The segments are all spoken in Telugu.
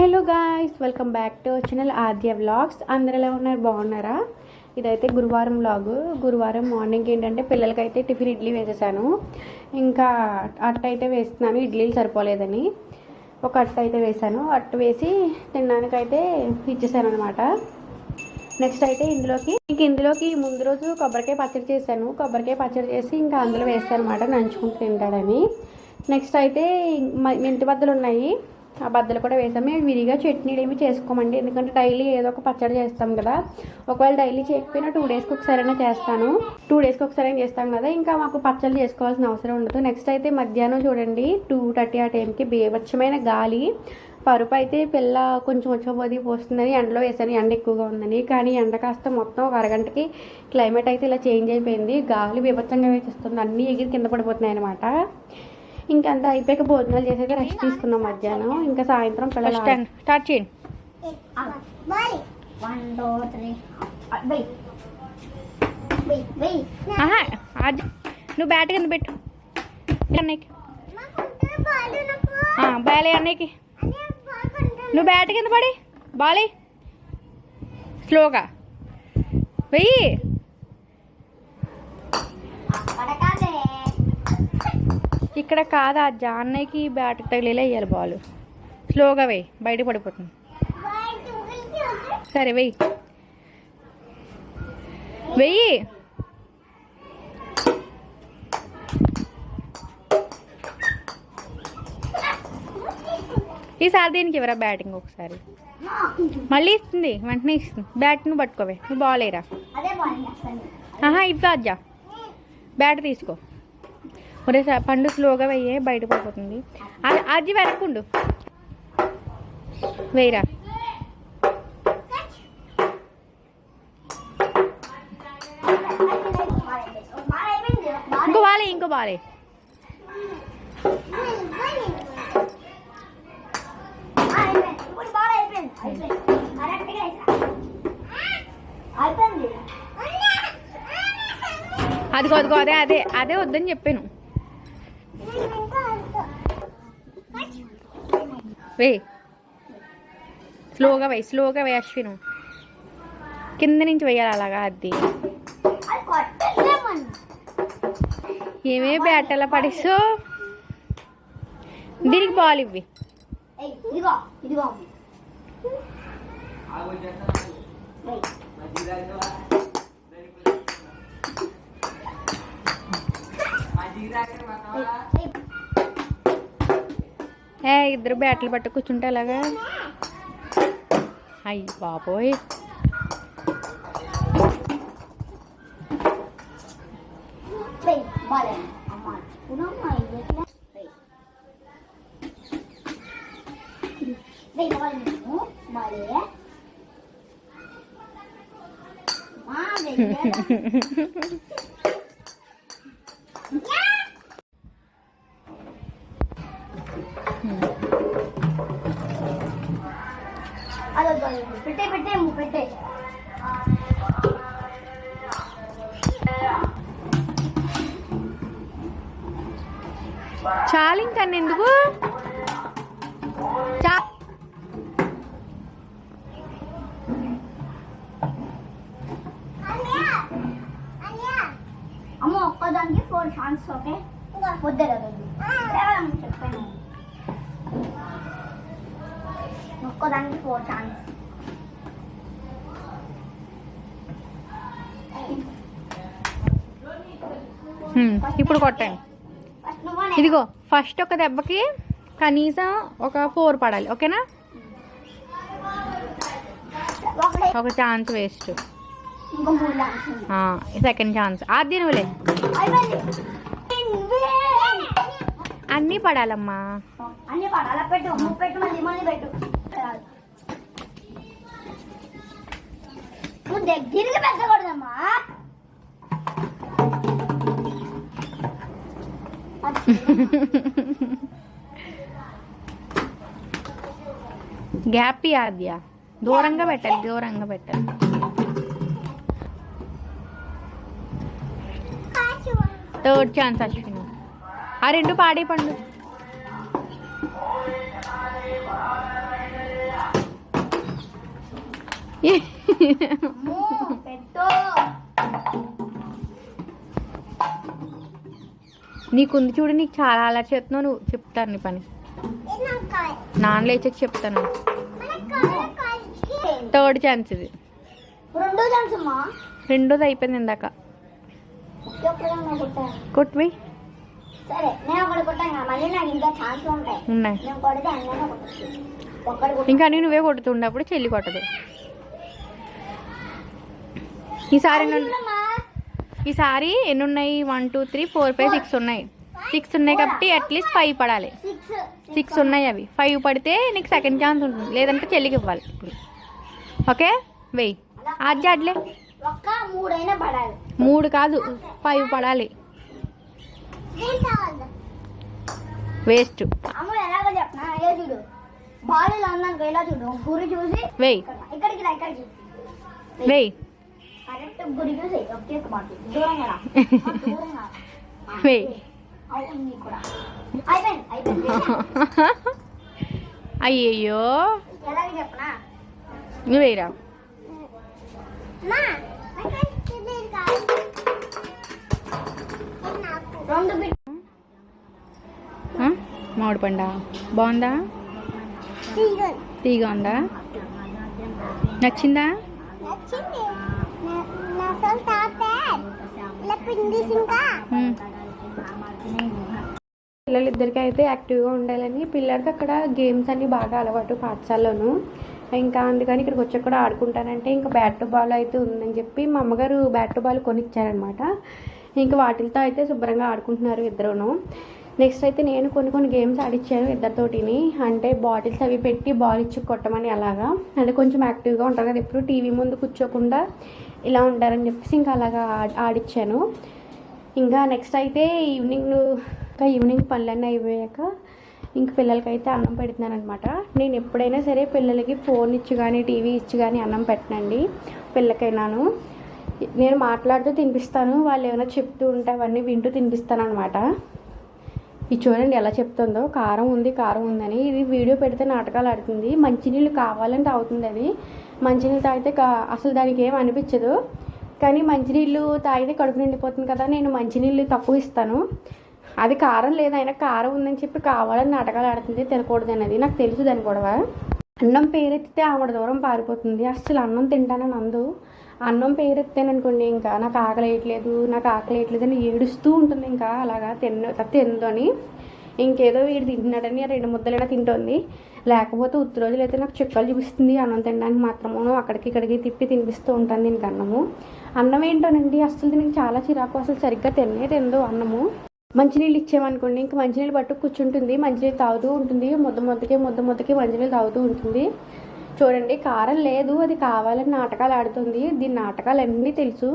Hello guys welcome back to channel Aadya vlogs అందరు ఎలా ఉన్నారు? బాగున్నారా? ఇదైతే గురువారం వ్లాగ్ గురువారం మార్నింగ్ ఏంటంటే పిల్లలకైతే టిఫిన్ ఇడ్లీ వేసేసాను. ఇంకా అట్ట అయితే వేస్తున్నాను. ఇడ్లీలు సరిపోలేదని. ఒక అట్ట అయితే వేసాను అట్ట వేసి తినడానికైతే ఇచ్చేసాను అనమాట నెక్స్ట్ అయితే ఇందులోకి ఇంక ఇందులోకి ముందు రోజు కొబ్బరికాయ పచ్చడి చేశాను. కొబ్బరికాయ పచ్చడి చేసి ఇంకా అందులో వేస్తాను అనమాట నంచుకుంటూ తింటాడని. నెక్స్ట్ అయితే మెంతి బద్దలు ఉన్నాయి ఆ బద్దలు కూడా వేసాము మేము చట్నీలు ఏమి చేసుకోమండి. ఎందుకంటే డైలీ ఏదో ఒక పచ్చడి చేస్తాం కదా. ఒకవేళ డైలీ చేయకపోయినా టూ డేస్కి ఒకసారైనా చేస్తాను. టూ డేస్కి ఒకసారి చేస్తాం కదా. ఇంకా మాకు పచ్చళ్ళు చేసుకోవాల్సిన అవసరం ఉండదు. నెక్స్ట్ అయితే మధ్యాహ్నం చూడండి. టూ థర్టీ ఆ టైంకి బీభత్సమైన గాలి. పరుపు అయితే పిల్ల కొంచెం వచ్చకపోతే పోస్తుందని ఎండలో వేసాను. ఎండ ఎక్కువగా ఉందని. కానీ ఎండ కాస్త మొత్తం ఒక అరగంటకి క్లైమేట్ అయితే ఇలా చేంజ్ అయిపోయింది. గాలి బీభత్సంగా వేసిస్తుంది. అన్నీ ఎగిరి కింద పడిపోతున్నాయి అనమాట ఇంకంతా అయిపోయాక భోజనాలు చేసాక రెస్ట్ తీసుకున్నాం మధ్యాహ్నం. ఇంకా సాయంత్రం పిల్లలు స్టార్ట్ చేయండి నువ్వు బ్యాట్ కింద పెట్టు. అన్నయ్యకి? ఆ, బాలే అన్నయ్యకి. నువ్వు బ్యాట్ కింద పడి. బాలే. స్లోగా. వెయ్యి ఇక్కడ కాదా అజ్జా అన్నయ్యకి బ్యాట్ తగిలేలా వేయాలి బాల్. స్లోగా వెయ్యి బయట పడిపోతుంది. సరే వెయ్యి వెయ్యి ఈసారి దీనికి ఇవ్వరా బ్యాటింగ్ ఒకసారి? మళ్ళీ ఇస్తుంది వెంటనే ఇస్తుంది. బ్యాట్ నువ్వు పట్టుకోవే నువ్వు బాల్ వేయరా? ఆహా ఇవ్వ అజ్జా బ్యాట్ తీసుకో. ఒరే పండు స్లోగా వెయ్యే బయటపడిపోతుంది అది అది అజ్జి వెనక్కుండు వేయరా. ఇంకో బాలే ఇంకో బాలే. అదిగో అదిగో అదే అదే అదే వద్దని చెప్పాను. వే. స్లోగా వేయి స్లోగా వేయి అశ్విను. కింద నుంచి వేయాలి అలాగా అది. ఏమే బ్యాట్ ఎలా దీనికి బాల్ ఇవ్వి. ఇదిగో ఏ ఇద్దరు బ్యాట్లు పట్టు కూర్చుంటే అలాగా అయ్యి బాబోయ్. Wait, చాలు ఇంకా ఎందుకు చా అమ్మ ఒక్కదానికి ఫోర్ ఛాన్స్ ఓకే వద్దరు కేవలం చెప్పాను ఒక్కదానికి ఫోర్ ఛాన్స్ ఇప్పుడు కొట్టండి. ఇదిగో ఫస్ట్ ఒక దెబ్బకి కనీసం ఒక ఫోర్ పడాలి ఓకేనా? ఒక chance waste second chance Aadya నువ్వులే అన్నీ పడాలమ్మా. అన్ని పాడు గ్యాప్ ఆద్య దూరంగా పెట్టాలి దూరంగా పెట్టాలి. థర్డ్ ఛాన్స్ అశ్విని ఆ రెండు పాడే పండు. పెట్టు. నీకుంది చూడు నీకు చాలా అలా చేస్తున్నావు నువ్వు చెప్తాను నీ పని. నాన్న లేచాక చెప్తాను. థర్డ్ ఛాన్స్ ఇది. రెండోది అయిపోయింది ఇందాక. నేను ఇంకా. ఉంటాయి. ఉన్నాయి. నేను ఇంకా అన్ని నువ్వే కొడుతుండప్పుడు చెల్లి కొట్టదు. ఈసారి చూడమ్మా. ఈసారి ఎన్ని ఉన్నాయి one two three four five six ఉన్నాయి. సిక్స్ ఉన్నాయి కాబట్టి అట్లీస్ట్ ఫైవ్ పడాలి. సిక్స్ ఉన్నాయి అవి. ఫైవ్ పడితే నీకు సెకండ్ ఛాన్స్ ఉంటుంది. లేదంటే చెల్లికి ఇవ్వాలి. ఇప్పుడు ఓకే వెయ్యి అది అడ్లే మూడు కాదు. ఫైవ్ పడాలి. వేస్ట్ వెయ్యి వెయ్యి కరెక్ట్ గురి చూసి ఒకే మాట దూరంగా రా ఆ, దూరంగా రా. ఆ, వెయ్యి అవును నీకు కూడా అయిపోయింది అయిపోయింది అయ్యయ్యో ఎలాగో చెప్పనా నువ్వు వెయ్యిరా రెండు బిట్ ఆ? మామిడి పండా బాగుందా తీగా ఉందా నచ్చిందా. పిల్లలిద్దరికీ అయితే యాక్టివ్గా ఉండాలని పిల్లలకి అక్కడ గేమ్స్ అన్ని బాగా అలవాటు పాఠశాలలోను. ఇంకా అందుకని ఇక్కడికి వచ్చి కూడా ఆడుకుంటానంటే ఇంకా బ్యాట్ బాల్ అయితే ఉందని చెప్పి మా అమ్మగారు బ్యాట్ బాల్ కొనిచ్చారనమాట. ఇంకా వాటితో అయితే శుభ్రంగా ఆడుకుంటున్నారు ఇద్దరును. నెక్స్ట్ అయితే నేను కొన్ని కొన్ని గేమ్స్ ఆడిచ్చాను ఇద్దరితోటిని. అంటే బాటిల్స్ అవి పెట్టి బాల్ ఇచ్చి కొట్టమని అలాగా. అంటే కొంచెం యాక్టివ్గా ఉంటారు కదా ఎప్పుడు టీవీ ముందు కూర్చోకుండా ఇలా ఉంటారని చెప్పేసి ఇంకా అలాగా ఆ- ఆడిచ్చాను. ఇంకా నెక్స్ట్ అయితే ఈవినింగ్ ఇంకా ఈవినింగ్ పనులన్నీ అయిపోయాక ఇంక పిల్లలకైతే అన్నం పెడుతున్నాను అనమాట నేను ఎప్పుడైనా సరే పిల్లలకి ఫోన్ ఇచ్చి కానీ టీవీ ఇచ్చి కానీ అన్నం పెట్టనండి పిల్లకైనాను. నేను మాట్లాడుతూ తినిపిస్తాను వాళ్ళు ఏమైనా చెప్తూ ఉంటే అవన్నీ వింటూ తినిపిస్తాను అనమాట ఇది చూడండి ఎలా చెప్తుందో. కారం ఉంది కారం ఉందని. ఇది వీడియో పెడితే నాటకాలు ఆడుతుంది. మంచినీళ్ళు కావాలంటే అవుతుంది అది. మంచినీళ్ళు తాగితే కా అసలు దానికి ఏం అనిపించదు. కానీ మంచినీళ్ళు తాగితే కడుపు నిండిపోతుంది కదా నేను మంచినీళ్ళు తక్కువ ఇస్తాను. అది కారం లేదు అయినా కారం ఉందని చెప్పి కావాలని నాటకాలు ఆడుతుంది తినకూడదు అనేది నాకు తెలుసు దాని గొడవ. అన్నం పేరెత్తితే ఆవిడ దూరం పారిపోతుంది. అసలు అన్నం తింటానని అందు అన్నం పేరెత్తాననుకోండి ఇంకా నాకు ఆకలి వేయట్లేదు నాకు ఆకలి వేయట్లేదు అని ఏడుస్తూ ఉంటుంది ఇంకా అలాగా తిన్న తిందని ఇంకేదో వీడు తింటున్నాడని రెండు ముద్దలైనా తింటోంది. లేకపోతే ఉత్తి రోజులు అయితే నాకు చుక్కలు చూపిస్తుంది అన్నం తినడానికి మాత్రము. అక్కడికి ఇక్కడికి తిప్పి తినిపిస్తూ ఉంటాను దీనికి అన్నము. అన్నం ఏంటోనండి అసలు దీనికి చాలా చిరాకు. అసలు సరిగ్గా తినే తిందు అన్నము. మంచినీళ్ళు ఇచ్చామనుకోండి ఇంకా మంచినీళ్ళు పట్టు కూర్చుంటుంది. మంచినీళ్ళు తాగుతూ ఉంటుంది. ముద్ద ముద్దకి ముద్ద ముద్దకి మంచినీళ్ళు తాగుతూ ఉంటుంది. చూడండి కారం లేదు. అది కావాలని నాటకాలు ఆడుతుంది. దీని నాటకాలు అన్నీ తెలుసు.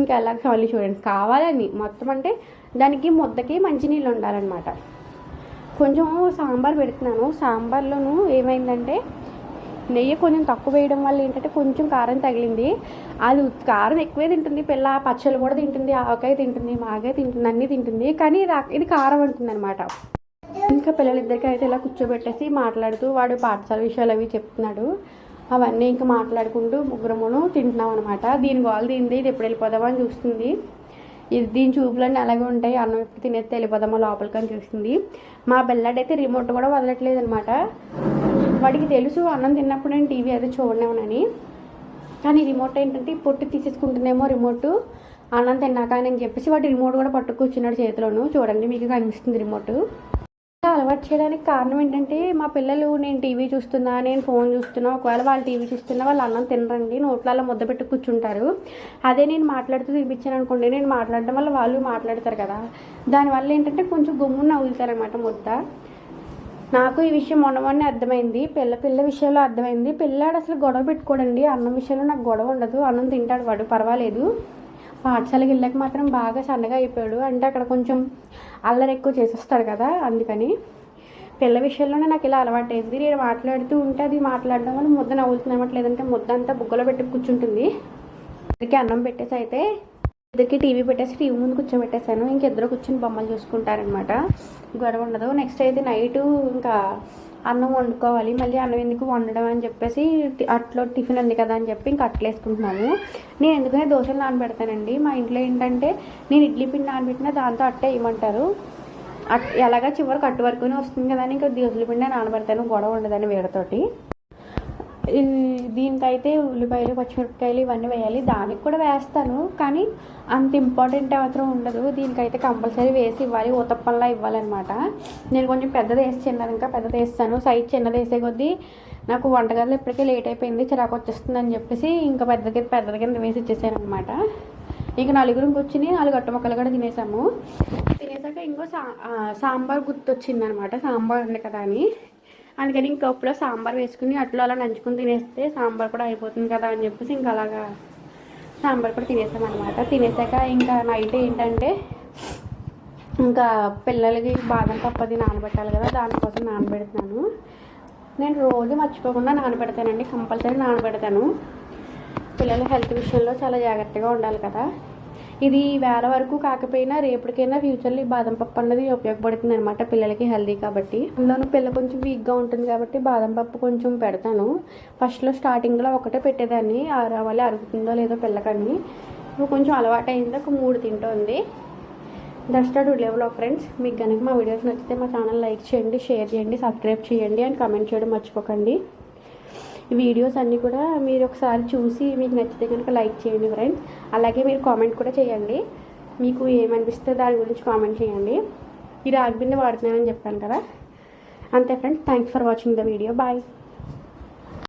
ఇంకా ఎలా కావాలి చూడండి. కావాలని మొత్తం అంటే దానికి ముద్దకి మంచినీళ్ళు ఉండాలన్నమాట. కొంచెం సాంబార్ పెడుతున్నాను. సాంబార్లోను ఏమైందంటే నెయ్యి కొంచెం తక్కువ వేయడం వల్ల ఏంటంటే కొంచెం కారం తగిలింది. అది కారం ఎక్కువే తింటుంది. పిల్ల పచ్చళ్ళు కూడా తింటుంది. ఆవకాయ తింటుంది. మాగాయ తింటుంది. అన్నీ తింటుంది. కానీ ఇది కారం అంటుంది అనమాట ఇంకా పిల్లలిద్దరికీ అయితే ఇలా కూర్చోబెట్టేసి మాట్లాడుతూ వాడు పాఠశాల విషయాలు అవి చెప్తున్నాడు. అవన్నీ ఇంకా మాట్లాడుకుంటూ ముగ్గురమును తింటున్నాం అనమాట దీని గోల్ దీనిది ఇది ఎప్పుడు వెళ్ళిపోదామని అని చూస్తుంది. ఇది దీని చూపులన్నీ అలాగే ఉంటాయి. అన్నం ఎప్పుడు తినేస్తే వెళ్ళిపోదామా లోపలికి అని చూస్తుంది. మా బిల్లాడైతే రిమోట్ కూడా వదలట్లేదు అనమాట వాడికి తెలుసు అన్నం తిన్నప్పుడు నేను టీవీ అయితే చూడలేమనని కానీ రిమోట్ ఏంటంటే పొట్టు తీసేసుకుంటున్నేమో రిమోట్ అన్నం తిన్నాక అని చెప్పేసి వాడు రిమోట్ కూడా పట్టు కూర్చున్నాడు చేతిలోను. చూడండి మీకు కనిపిస్తుంది రిమోట్ అలవాటు చేయడానికి కారణం ఏంటంటే మా పిల్లలు నేను టీవీ చూస్తున్నా నేను ఫోన్ చూస్తున్నా ఒకవేళ వాళ్ళు టీవీ చూస్తున్నా వాళ్ళు అన్నం తినరండి నోట్లలో ముద్ద పెట్టి కూర్చుంటారు. అదే నేను మాట్లాడుతూ తినిపించాను అనుకోండి నేను మాట్లాడడం వల్ల వాళ్ళు మాట్లాడతారు కదా. దానివల్ల ఏంటంటే కొంచెం గమ్మున నవ్వుతారనమాట ముద్ద. నాకు ఈ విషయం మొన్న మొన్న అర్థమైంది పిల్ల పిల్ల విషయంలో అర్థమైంది. పిల్లాడు అసలు గొడవ పెట్టుకోడండి అన్నం విషయంలో నాకు గొడవ ఉండదు అన్నం తింటాడు వాడు పర్వాలేదు. పాఠశాలకి వెళ్ళాక మాత్రం బాగా సన్నగా అయిపోయాడు. అంటే అక్కడ కొంచెం అల్లరి ఎక్కువ చేసేస్తాడు కదా అందుకని పిల్ల విషయంలోనే నాకు ఇలా అలవాటైంది. నేను మాట్లాడుతూ ఉంటే అది మాట్లాడడం వల్ల ముద్ద నవ్వుతుంది లేదంటే ముద్ద అంతా బుగ్గలో పెట్టి కూర్చుంటుంది. ఇద్దరికి అన్నం పెట్టేసి అయితే ఇద్దరికి టీవీ పెట్టేసి టీవీ ముందు కూర్చోబెట్టేశాను. ఇంకిద్దరు కూర్చొని బొమ్మలు చూసుకుంటారనమాట. గొడవ ఉండదు. నెక్స్ట్ అయితే నైట్ ఇంకా అన్నం వండుకోవాలి. మళ్ళీ అన్నం ఎందుకు వండడం అని చెప్పేసి అట్లో టిఫిన్ ఉంది కదా అని చెప్పి ఇంకా అట్లు వేసుకుంటున్నాము నేను ఎందుకనే దోశలు నానబెడతానండి. మా ఇంట్లో ఏంటంటే నేను ఇడ్లీ పిండి నానబెట్టిన దాంతో అట్టే ఇవ్వమంటారు. అట్ ఎలాగా చివరికి అట్టు వరకునే వస్తుంది కదా అని ఇంకా దోశల పిండి నానబెడతాను. గొడవ ఉండదని వేడతోటి దీనికైతే ఉల్లిపాయలు పచ్చిమిరపకాయలు ఇవన్నీ వేయాలి. దానికి కూడా వేస్తాను కానీ అంత ఇంపార్టెంట్ మాత్రం ఉండదు. దీనికైతే కంపల్సరీ వేసి ఇవ్వాలి. ఊతప్పంలా ఇవ్వాలన్నమాట. నేను కొంచెం పెద్దది వేసి చిన్నది ఇంకా పెద్దది వేస్తాను. సైజ్ చిన్నది వేసే కొద్దీ నాకు వంటగదిలో ఇప్పటికే లేట్ అయిపోయింది. చిరాకు వచ్చేస్తుంది అని చెప్పేసి ఇంకా పెద్దది పెద్దది కింద వేసి ఇచ్చేసాను అనమాట ఇంక నలుగురికి కూర్చుని నాలుగు అట్ట ముక్కలు కూడా తినేసాము. తినేసాక ఇంకో సా సాంబార్ గుర్తొచ్చింది అనమాట సాంబార్ ఉంది కదా అని. అందుకని ఇంకా కప్పులో సాంబార్ వేసుకుని అట్లా అలా నంచుకుని తినేస్తే సాంబార్ కూడా అయిపోతుంది కదా అని చెప్పేసి ఇంకా అలాగా సాంబార్ కూడా తినేసాం అనమాట తినేసాక ఇంకా నైట్ ఏంటంటే ఇంకా పిల్లలకి బాదం పప్పు అది నానబెట్టాలి కదా దానికోసం నానబెడుతున్నాను. నేను రోజు మర్చిపోకుండా నానబెడతానండి కంపల్సరీ నానబెడతాను. పిల్లల హెల్త్ విషయంలో చాలా జాగ్రత్తగా ఉండాలి కదా. ఇది వేల వరకు కాకపోయినా రేపటికైనా ఫ్యూచర్లో ఈ బాదం పప్పు అన్నది ఉపయోగపడుతుంది అనమాట పిల్లలకి హెల్దీ కాబట్టి. అందులోనూ పిల్ల కొంచెం వీక్గా ఉంటుంది కాబట్టి బాదం పప్పు కొంచెం పెడతాను. ఫస్ట్లో స్టార్టింగ్లో ఒకటే పెట్టేదాన్ని. అరవాలి అరుగుతుందో లేదో పిల్లకని ఇప్పుడు కొంచెం అలవాటు అయింది ఒక మూడు తింటుంది. That's to level of friends మీకు కనుక మా వీడియోస్ నచ్చితే మా ఛానల్ లైక్ చేయండి షేర్ చేయండి సబ్స్క్రైబ్ చేయండి అండ్ కమెంట్ చేయడం మర్చిపోకండి. వీడియోస్ అన్నీ కూడా మీరు ఒకసారి చూసి మీకు నచ్చితే కనుక లైక్ చేయండి ఫ్రెండ్స్ అలాగే మీరు కామెంట్ కూడా చేయండి. మీకు ఏమనిపిస్తే దాని గురించి కామెంట్ చేయండి. ఈ రాగి బిందె వాడుతున్నానని చెప్పాను కదా. అంతే friends thanks for watching the video bye